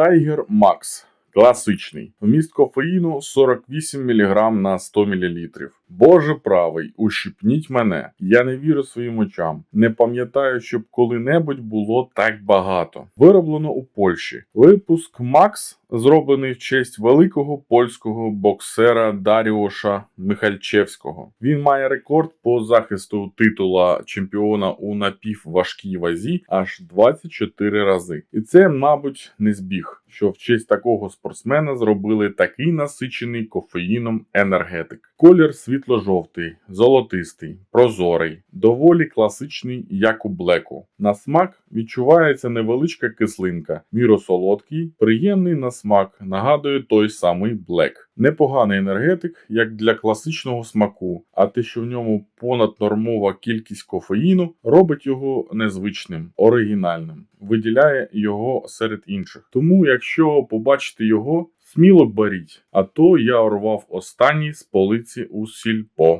Tiger Max. Класичний. Вміст кофеїну 48 мг на 100 мл. Боже правий, ущипніть мене. Я не вірю своїм очам. Не пам'ятаю, щоб коли-небудь було так багато. Вироблено у Польщі. Випуск Макс зроблений в честь великого польського боксера Даріоша Михальчевського. Він має рекорд по захисту титула чемпіона у напівважкій вазі аж 24 рази. І це, мабуть, не збіг, що в честь такого спортсмена зробили такий насичений кофеїном енергетик. Колір світло-жовтий, золотистий, прозорий, доволі класичний, як у блеку. На смак відчувається невеличка кислинка, міросолодкий, приємний на смак, нагадує той самий блек. Непоганий енергетик, як для класичного смаку, а те, що в ньому понаднормова кількість кофеїну, робить його незвичним, оригінальним, виділяє його серед інших. Тому, якщо побачите його, сміло беріть, а то я урвав останній з полиці у сільпо.